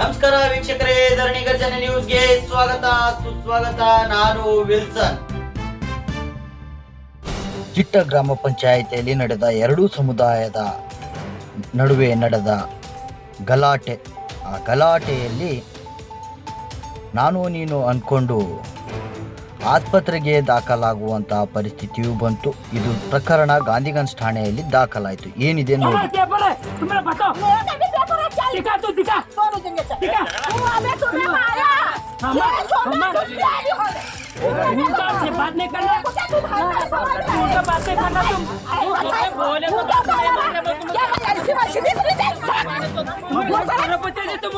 ನಮಸ್ಕಾರ ವೀಕ್ಷಕರೇ ಧರಣಿ ಗರ್ಜನೆ ನ್ಯೂಸ್ಗೆ ಸ್ವಾಗತ ಸುಸ್ವಾಗತ ನಾನು ವಿಲ್ಸನ್ ಚಿಟ್ಟ ಗ್ರಾಮ ಪಂಚಾಯಿತಿಯಲ್ಲಿ ನಡೆದ ಎರಡೂ ಸಮುದಾಯದ ನಡುವೆ ನಡೆದ ಗಲಾಟೆ ಆ ಗಲಾಟೆಯಲ್ಲಿ ನಾನು ನೀನು ಅಂದ್ಕೊಂಡು ಆಸ್ಪತ್ರೆಗೆ ದಾಖಲಾಗುವಂತಹ ಪರಿಸ್ಥಿತಿಯೂ ಬಂತು ಇದು ಪ್ರಕರಣ ಗಾಂಧಿಗಂಜ್ ಠಾಣೆಯಲ್ಲಿ ದಾಖಲಾಯಿತು ಏನಿದೆ ನೋಡಿ पेपर है तुम्हें बताओ दिखा तू दिखा दिखा उनका से बात नहीं करना उनका बात नहीं करना तुम बोले तो बात नहीं मानने बच्चे तुम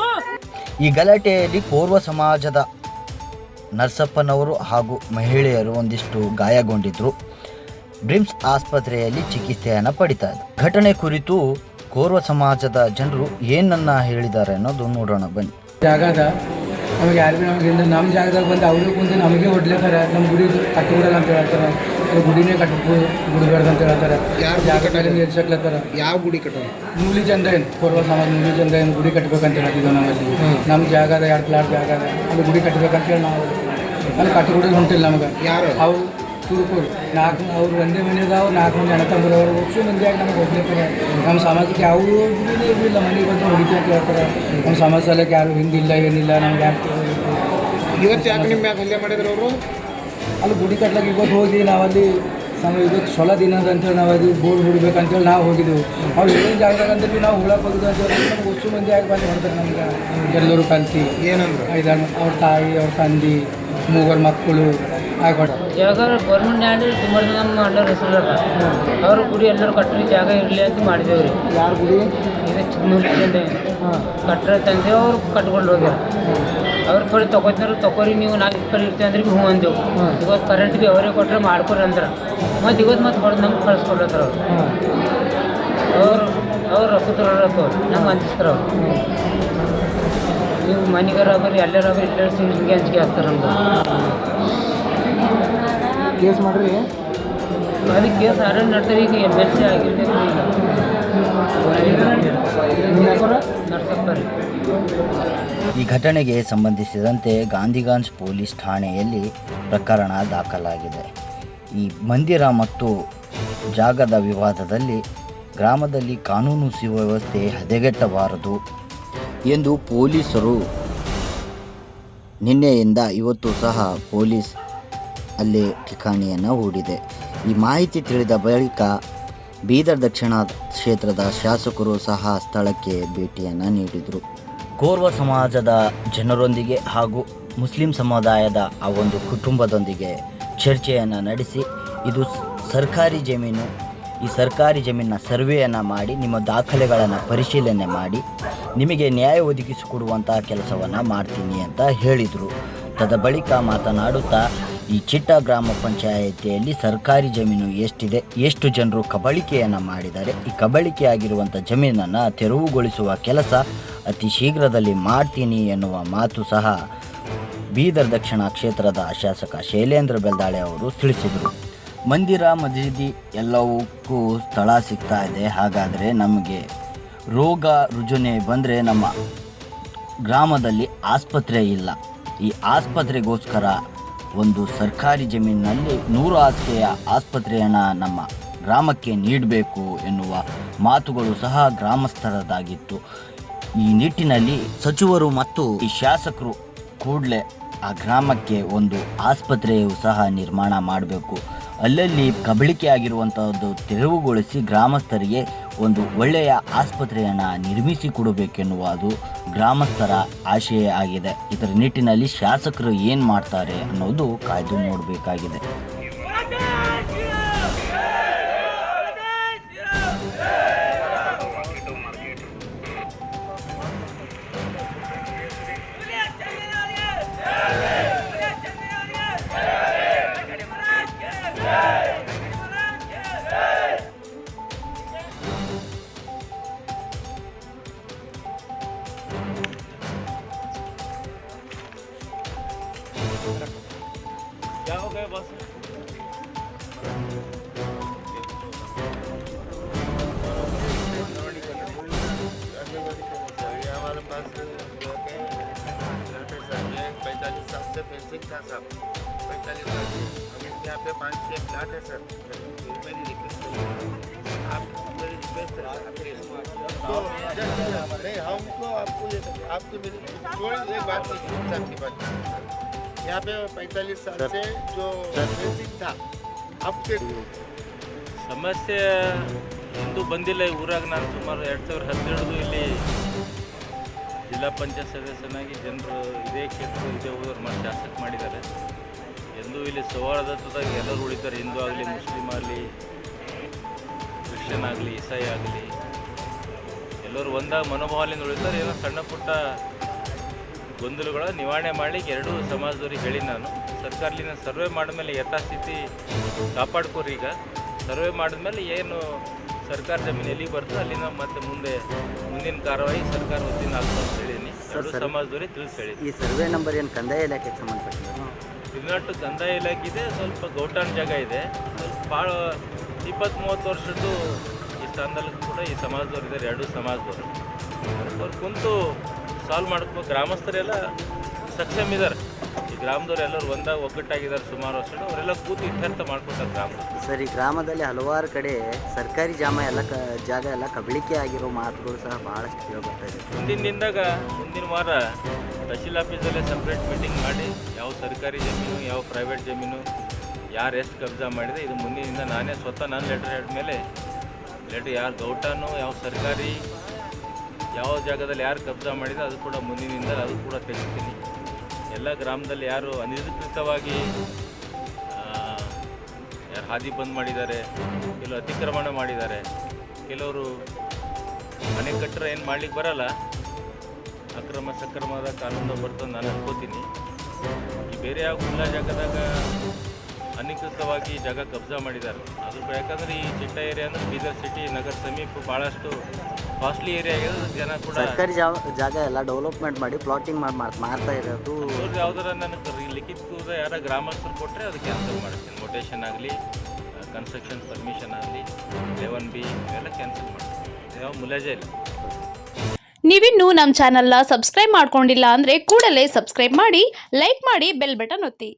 ಈ ಗಲಾಟೆಯಲ್ಲಿ ಪೂರ್ವ ಸಮಾಜದ ನರ್ಸಪ್ಪನವರು ಹಾಗೂ ಮಹಿಳೆಯರು ಒಂದಿಷ್ಟು ಗಾಯಗೊಂಡಿದ್ರು ಬ್ರಿಮ್ಸ್ ಆಸ್ಪತ್ರೆಯಲ್ಲಿ ಚಿಕಿತ್ಸೆಯನ್ನು ಪಡಿತಾ ಇದ್ರು ಘಟನೆ ಕುರಿತು ಕೋರ್ವ ಸಮಾಜದ ಜನರು ಏನನ್ನ ಹೇಳಿದ್ದಾರೆ ಅನ್ನೋದು ನೋಡೋಣ ಬನ್ನಿ. ಜಾಗದ ನಮಗೆ ಯಾರು ಭೀ ನಮಗೆ ನಮ್ಮ ಜಾಗದಾಗ ಬಂದು ಅವರು ಕುಂತು ನಮಗೆ ಹೊಡ್ಲಿಕ್ಕಾರ ನಮ್ಮ ಗುಡಿ ಕಟ್ಟಬಿಡಲ್ಲ ಅಂತ ಹೇಳ್ತಾರೆ. ಗುಡಿನೇ ಕಟ್ಟಬೇಕು ಗುಡಿಬಾರ್ದು ಅಂತ ಹೇಳ್ತಾರೆ. ಜಾಗ ಮೇಲೆ ಯಾವ ಗುಡಿ ಕಟ್ಟೋದು ಮೂಲಿ ಚಂದ ಏನು? ಪೂರ್ವ ಸಮಾಜ ಮೂಲಿ ಚಂದ ಏನು? ಗುಡಿ ಕಟ್ಬೇಕಂತ ಹೇಳ್ತಿದ್ದೆವು ನಮ್ಮಲ್ಲಿ ನಮ್ಮ ಜಾಗದ ಅದ ಎರಡು ಪ್ಲಾಟ್ ಜಾಗದ ಅದ ಅದು ಗುಡಿ ಕಟ್ಬೇಕಂತ ಹೇಳಿ ನಾವು ಅಲ್ಲಿ ಕಟ್ಟಗುಡಿ ಹೊಂಟಿಲ್ಲ ನಮಗೆ. ಯಾರು? ಅವು ತುರುಕೂರು. ನಾಲ್ಕು ಅವ್ರು ಒಂದೇ ಮನೆದಾವ ನಾಲ್ಕು ಮಂದಿ ಅಣ್ಣ ಅವರು ಒಟ್ಟು ಮಂದಿಯಾಗಿ ನಮಗೆ ಹೋಗ್ಲಿಕ್ಕೆ ನಮ್ಮ ಸಮಾಜಕ್ಕೆ ಯಾವುದೂ ಇರಲಿಲ್ಲ ಇಲ್ಲ ಮನೆಗೆ ಬಂದು ಕೇಳ್ತಾರೆ. ಅಂತ ಹೇಳ್ತಾರೆ ನಮ್ಮ ಸಮಾಜ ಸಲಕ್ಕೆ ಯಾರು ಹಿಂದಿಲ್ಲ ಏನಿಲ್ಲ ನಮ್ಗೆ ಯಾಕೆ ಇವತ್ತು ಯಾಕೆ ನಿಮ್ಮ ಯಾಕೆ ಹಲ್ಲೆ ಮಾಡಿದ್ರು ಅವರು? ಅಲ್ಲಿ ಗುಡಿ ಕಟ್ಲಕ್ಕೆ ಇವತ್ತು ಹೋಗಿ ನಾವಲ್ಲಿ ಸಮ ಇವತ್ತು ಸೊಲ ದಿನ ಅಂತೇಳಿ ನಾವು ಅದು ಬೋರ್ಡ್ ಹುಡ್ಬೇಕಂತೇಳಿ ನಾವು ಹೋಗಿದ್ದೆವು ಅವ್ರು ಏನು ಜಾಗದಾಗ ಅಂದ್ರೆ ನಾವು ಹುಳಕ್ಕೆ ಹೋಗಿದ್ದು ಅಂತೇಳಿ ನಮ್ಗೆ ಒಟ್ಟು ಮಂದಿ ಆಗಿ ಬಂದು ಹೊಡ್ತಾರೆ ನಮ್ಗೆ. ಎಲ್ಲರೂ ಕಲ್ತಿ. ಏನಂದ್ರೆ? ಐದಾರು ಅವ್ರ ತಾಯಿ ಅವ್ರ ತಂದೆ ಮೂವರು ಮಕ್ಕಳು. ಜಾಗ ಗೌರ್ಮೆಂಟ್ ಲ್ಯಾಂಡ್ ಸುಮಾರು ನಮ್ಮ ಅಣ್ಣರ ಹೆಸರು ಅವರು ಗುಡಿ ಎಲ್ಲರೂ ಕಟ್ಟರಿ ಜಾಗ ಇರಲಿ ಅಂತ ಮಾಡಿದೇವ್ರಿ. ಯಾರು ಗುಡಿ? ಇದು ಚಿನ್ನೂರು ಕಟ್ಟರ ತಂದೆ ಅವ್ರು ಕಟ್ಕೊಂಡು ಹೋಗ್ಯಾರ. ಅವ್ರ ಕಡೆ ತಗೋತಾರ ತಗೋರಿ ನೀವು ನಾಲ್ಕು ಕಡೆ ಇರ್ತೀವಿ ಅಂದ್ರೆ ಹ್ಞೂ ಅಂದೆವು. ಇವತ್ತು ಕರೆಂಟ್ ಭೀ ಅವರೇ ಕೊಟ್ಟರೆ ಮಾಡ್ಕೊರಿ ಅಂದ್ರೆ. ಮತ್ತು ಇವತ್ತು ಮತ್ತೆ ಹೊಡೆದು ನಮ್ಗೆ ಕಳ್ಸ್ಕೊಡ್ಲತ್ತಾರ ಅವ್ರು. ಅವ್ರು ಅವ್ರು ರೊಕ್ಕದ್ರ ರೊಕ್ಕ ನಮ್ಗೆ ಅಂಜಿಸ್ತಾರ ಅವ್ರು. ನೀವು ಮನೆಗಾರ ಬರ್ರಿ ಎಲ್ಲರ ಬರ್ರಿ ಎಲ್ಲರ ಸಿಂಗ್ ಹಿಂಗೆ ಅಂಜಿಕೆ ಹಾಕ್ತಾರೆ ನಮ್ಗೆ ಕೇಸ್ ಮಾಡ್ರಿ. ಅದಕ್ಕೆ ಕೇಸ್ ಅರೆಂಜ್ ಈಗ ಈ ಘಟನೆಗೆ ಸಂಬಂಧಿಸಿದಂತೆ ಗಾಂಧಿಗಾಂಜ್ ಪೊಲೀಸ್ ಠಾಣೆಯಲ್ಲಿ ಪ್ರಕರಣ ದಾಖಲಾಗಿದೆ. ಈ ಮಂದಿರ ಮತ್ತು ಜಾಗದ ವಿವಾದದಲ್ಲಿ ಗ್ರಾಮದಲ್ಲಿ ಕಾನೂನು ಸುವ್ಯವಸ್ಥೆ ಹದಗೆಟ್ಟಬಾರದು ಎಂದು ಪೊಲೀಸರು ನಿನ್ನೆಯಿಂದ ಇವತ್ತು ಸಹ ಪೊಲೀಸ್ ಅಲ್ಲೇ ಠಿಕಾಣಿಯನ್ನು ಹೂಡಿದೆ. ಈ ಮಾಹಿತಿ ತಿಳಿದ ಬಳಿಕ ಬೀದರ್ ದಕ್ಷಿಣ ಕ್ಷೇತ್ರದ ಶಾಸಕರು ಸಹ ಸ್ಥಳಕ್ಕೆ ಭೇಟಿಯನ್ನು ನೀಡಿದರು. ಕೋರ್ವ ಸಮಾಜದ ಜನರೊಂದಿಗೆ ಹಾಗೂ ಮುಸ್ಲಿಂ ಸಮುದಾಯದ ಆ ಒಂದು ಕುಟುಂಬದೊಂದಿಗೆ ಚರ್ಚೆಯನ್ನು ನಡೆಸಿ, ಇದು ಸರ್ಕಾರಿ ಜಮೀನು, ಈ ಸರ್ಕಾರಿ ಜಮೀನಿನ ಸರ್ವೆಯನ್ನು ಮಾಡಿ, ನಿಮ್ಮ ದಾಖಲೆಗಳನ್ನು ಪರಿಶೀಲನೆ ಮಾಡಿ, ನಿಮಗೆ ನ್ಯಾಯ ಒದಗಿಸಿಕೊಡುವಂತಹ ಕೆಲಸವನ್ನು ಮಾಡ್ತೀನಿ ಅಂತ ಹೇಳಿದರು. ತದ ಬಳಿಕ ಮಾತನಾಡುತ್ತಾ ಈ ಚಿಟ್ಟ ಗ್ರಾಮ ಪಂಚಾಯಿತಿಯಲ್ಲಿ ಸರ್ಕಾರಿ ಜಮೀನು ಎಷ್ಟಿದೆ, ಎಷ್ಟು ಜನರು ಕಬಳಿಕೆಯನ್ನು ಮಾಡಿದ್ದಾರೆ, ಈ ಕಬಳಿಕೆ ಆಗಿರುವಂಥ ಜಮೀನನ್ನು ತೆರವುಗೊಳಿಸುವ ಕೆಲಸ ಅತಿ ಶೀಘ್ರದಲ್ಲಿ ಮಾಡ್ತೀನಿ ಎನ್ನುವ ಮಾತು ಸಹ ಬೀದರ್ ದಕ್ಷಿಣ ಕ್ಷೇತ್ರದ ಶಾಸಕ ಶೈಲೇಂದ್ರ ಬೆಲ್ದಾಳೆ ಅವರು ತಿಳಿಸಿದರು. ಮಂದಿರ, ಮಸೀದಿ ಎಲ್ಲವಕ್ಕೂ ಸ್ಥಳ ಸಿಗ್ತಾ ಇದೆ. ಹಾಗಾದರೆ ನಮಗೆ ರೋಗ ರುಜುನೆ ಬಂದರೆ ನಮ್ಮ ಗ್ರಾಮದಲ್ಲಿ ಆಸ್ಪತ್ರೆ ಇಲ್ಲ. ಈ ಆಸ್ಪತ್ರೆಗೋಸ್ಕರ ಒಂದು ಸರ್ಕಾರಿ ಜಮೀನಿನಲ್ಲಿ ನೂರು ಹಾಸಿಗೆಯ ಆಸ್ಪತ್ರೆಯನ್ನು ನಮ್ಮ ಗ್ರಾಮಕ್ಕೆ ನೀಡಬೇಕು ಎನ್ನುವ ಮಾತುಗಳು ಸಹ ಗ್ರಾಮಸ್ಥರದಾಗಿತ್ತು. ಈ ನಿಟ್ಟಿನಲ್ಲಿ ಸಚಿವರು ಮತ್ತು ಈ ಶಾಸಕರು ಕೂಡಲೇ ಆ ಗ್ರಾಮಕ್ಕೆ ಒಂದು ಆಸ್ಪತ್ರೆಯು ಸಹ ನಿರ್ಮಾಣ ಮಾಡಬೇಕು. ಅಲ್ಲಲ್ಲಿ ಕಬಳಿಕೆ ಆಗಿರುವಂಥದ್ದು ತೆರವುಗೊಳಿಸಿ ಗ್ರಾಮಸ್ಥರಿಗೆ ಒಂದು ಒಳ್ಳೆಯ ಆಸ್ಪತ್ರೆಯನ್ನು ನಿರ್ಮಿಸಿ ಕೊಡಬೇಕೆನ್ನುವುದು ಗ್ರಾಮಸ್ಥರ ಆಶಯ ಆಗಿದೆ. ಇದರ ನಿಟ್ಟಿನಲ್ಲಿ ಶಾಸಕರು ಏನು ಮಾಡ್ತಾರೆ ಅನ್ನೋದು ಕಾಯ್ದು ನೋಡಬೇಕಾಗಿದೆ. हमारे पास पैंतालीस साल से फेंसिंग था साहब पैंतालीस अभी यहाँ पे पाँच छः प्लाट है सर मेरी रिक्वेस्ट है आप मेरी रिक्वेस्ट है तो नहीं हमको आपको आपकी मेरी एक बात कीजिए सर की बात यहाँ पे पैंतालीस साल से जो फेंसिंग था आपके ಸಮಸ್ಯೆ ಇಂದು ಬಂದಿಲ್ಲ ಈ ಊರಾಗ ನಾನು ಸುಮಾರು ಎರಡು ಸಾವಿರದ ಹನ್ನೆರಡು ಇಲ್ಲಿ ಜಿಲ್ಲಾ ಪಂಚಾಯತ್ ಸದಸ್ಯನಾಗಿ ಜನರು ಇದೇ ಕ್ಷೇತ್ರ ಇದೇ ಊರು ಮಾಡಿ ಶಾಸಕ ಮಾಡಿದ್ದಾರೆ ಎಂದೂ ಇಲ್ಲಿ ಸೌಹಾರ್ದತೆದಾಗ ಎಲ್ಲರೂ ಉಳಿತಾರೆ ಹಿಂದೂ ಆಗಲಿ ಮುಸ್ಲಿಂ ಆಗಲಿ ಕ್ರಿಶ್ಚಿಯನ್ ಆಗಲಿ ಇಸಾಯಿ ಆಗಲಿ ಎಲ್ಲರೂ ಒಂದಾಗ ಮನೋಭಾವನೆಯಿಂದ ಉಳಿತಾರೆ ಏನೋ ಸಣ್ಣ ಪುಟ್ಟ ಗೊಂದಲಗಳ ನಿವಾರಣೆ ಮಾಡಲಿಕ್ಕೆ ಎರಡೂ ಸಮಾಜದವ್ರಿಗೆ ಹೇಳಿ ನಾನು. ಸರ್ಕಾರಲಿನ ಸರ್ವೆ ಮಾಡಿದ್ಮೇಲೆ ಯಥಾಸ್ಥಿತಿ ಕಾಪಾಡ್ಕೋರಿ ಈಗ. ಸರ್ವೆ ಮಾಡಿದ್ಮೇಲೆ ಏನು ಸರ್ಕಾರ ಜಮೀನು ಎಲ್ಲಿಗೆ ಬರ್ತದೆ ಅಲ್ಲಿನ ಮತ್ತೆ ಮುಂದೆ ಮುಂದಿನ ಕಾರ್ಯವಾಹಿ ಸರ್ಕಾರ ವತಿಯಿಂದ ಆಗ್ತದೆ ಅಂತ ಹೇಳೀನಿ. ಎರಡೂ ಸಮಾಜದವ್ರಿಗೆ ತಿಳಿಸಿ ಹೇಳಿ ಈ ಸರ್ವೆ ನಂಬರ್ ಏನು ಕಂದಾಯ ಇಲಾಖೆಗೆ ಸಂಬಂಧಪಟ್ಟಿದೆ? ತಿರುನಾಟು ಕಂದಾಯ ಇಲಾಖೆ ಇದೆ ಸ್ವಲ್ಪ ಗೌಟಾನ್ ಜಾಗ ಇದೆ. ಸ್ವಲ್ಪ ಭಾಳ ಇಪ್ಪತ್ತು ಮೂವತ್ತು ವರ್ಷದ್ದು ಈ ಸ್ಥಾನದಲ್ಲಿ ಕೂಡ ಈ ಸಮಾಜದವ್ರು ಇದ್ದಾರೆ ಎರಡೂ ಸಮಾಜದವರು. ಅವ್ರು ಕುಂತು ಸಾಲ್ವ್ ಮಾಡ್ಕೋ ಗ್ರಾಮಸ್ಥರೆಲ್ಲ ಸಕ್ಷಮ್ ಇದ್ದಾರೆ ಈ ಗ್ರಾಮದವ್ರು ಎಲ್ಲರೂ ಒಂದಾಗ ಒಗ್ಗಟ್ಟಾಗಿದ್ದಾರೆ ಸುಮಾರು ವರ್ಷ. ಅವರೆಲ್ಲ ಕೂತು ಇತ್ಯರ್ಥ ಮಾಡ್ಕೊತಾರೆ ಗ್ರಾಮ ಸರ್ ಈ ಗ್ರಾಮದಲ್ಲಿ ಹಲವಾರು ಕಡೆ ಸರ್ಕಾರಿ ಜಾಮ ಎಲ್ಲ ಕ ಜಾಗ ಎಲ್ಲ ಕಬಳಿಕೆ ಆಗಿರೋ ಮಾತುಗಳು ಸಹ ಭಾಳಷ್ಟು ಕೇಳ್ಬರ್ತಾ ಇದೆ. ಮುಂದಿನ ದಿನದಾಗ ಮುಂದಿನ ವಾರ ತಹಶೀಲ್ ಆಫೀಸಲ್ಲೇ ಸಪ್ರೇಟ್ ಮೀಟಿಂಗ್ ಮಾಡಿ ಯಾವ ಸರ್ಕಾರಿ ಜಮೀನು ಯಾವ ಪ್ರೈವೇಟ್ ಜಮೀನು ಯಾರು ಎಷ್ಟು ಕಬ್ಜಾ ಮಾಡಿದೆ ಇದು ಮುಂದಿನಿಂದ ನಾನೇ ಸ್ವತಃ ನಾನು ಲೆಟರ್ ಹೇಳಿದ ಮೇಲೆ ಲೆಟರ್ ಯಾರು ದೌಟಾನು ಯಾವ ಸರ್ಕಾರಿ ಯಾವ ಜಾಗದಲ್ಲಿ ಯಾರು ಕಬ್ಜಾ ಮಾಡಿದ್ರೆ ಅದು ಕೂಡ ಮುಂದಿನಿಂದ ಅದು ಕೂಡ ತೆಗಿತೀನಿ. ಎಲ್ಲ ಗ್ರಾಮದಲ್ಲಿ ಯಾರು ಅನಧಿಕೃತವಾಗಿ ಆ, ಯಾರು ಹಾದಿ ಬಂದ್ ಮಾಡಿದ್ದಾರೆ ಕೆಲವು ಅತಿಕ್ರಮಣ ಮಾಡಿದ್ದಾರೆ ಕೆಲವರು ಮನೆ ಕಟ್ಟರೆ ಏನು ಮಾಡ್ಲಿಕ್ಕೆ ಬರಲ್ಲ. ಅಕ್ರಮ ಸಕ್ರಮದ ಕಾನೂನು ಬರ್ತದೆ ನಾನು ಅನ್ಕೋತೀನಿ. ಬೇರೆ ಯಾವ ಖುಲ್ಲಾ ಜಾಗದಾಗ ಅನಧಿಕೃತವಾಗಿ ಜಾಗ ಕಬ್ಜಾ ಮಾಡಿದ್ದಾರೆ. ಅದ್ರ ಯಾಕಂದ್ರೆ ಈ ಚಿಟ್ಟ ಏರಿಯಾ ಅಂದ್ರೆ ಬೀದರ್ ಸಿಟಿ ನಗರ ಸಮೀಪ ಭಾಳಷ್ಟು ಕಾಸ್ಟ್ಲಿ ಏರಿಯಾ ಆಗಿರೋದು ಜನ ಕೂಡ ಸರ್ಕಾರಿ ಜಾಗ ಜಾಗ ಎಲ್ಲ ಡೆವಲಪ್ಮೆಂಟ್ ಮಾಡಿ ಪ್ಲಾಟಿಂಗ್ ಮಾಡಿ ಮಾರ್- ಮಾರ್ತಾ ಇರೋದು. ಯಾವ್ದಾರ ನನಗೆ ಲಿಖಿತ ಕೂಡ ಯಾರ ಗ್ರಾಮಸ್ಥರು ಕೊಟ್ಟರೆ ಅದು ಕ್ಯಾನ್ಸಲ್ ಮಾಡ್ತೀನಿ. ಮೊಟೇಷನ್ ಆಗಲಿ ಕನ್ಸ್ಟ್ರಕ್ಷನ್ ಪರ್ಮಿಷನ್ ಆಗಲಿ ಲೆವೆನ್ ಬಿ ಇವೆಲ್ಲ ಕ್ಯಾನ್ಸಲ್ ಮಾಡ್ತೀನಿ. ಯಾವ ಮುಲಾಜೆ ಇಲ್ಲ. ನೀವಿನ್ನೂ ನಮ್ಮ ಚಾನಲ್ನ ಸಬ್ಸ್ಕ್ರೈಬ್ ಮಾಡ್ಕೊಂಡಿಲ್ಲ ಅಂದರೆ ಕೂಡಲೇ ಸಬ್ಸ್ಕ್ರೈಬ್ ಮಾಡಿ ಲೈಕ್ ಮಾಡಿ ಬೆಲ್ ಬಟನ್ ಒತ್ತಿ.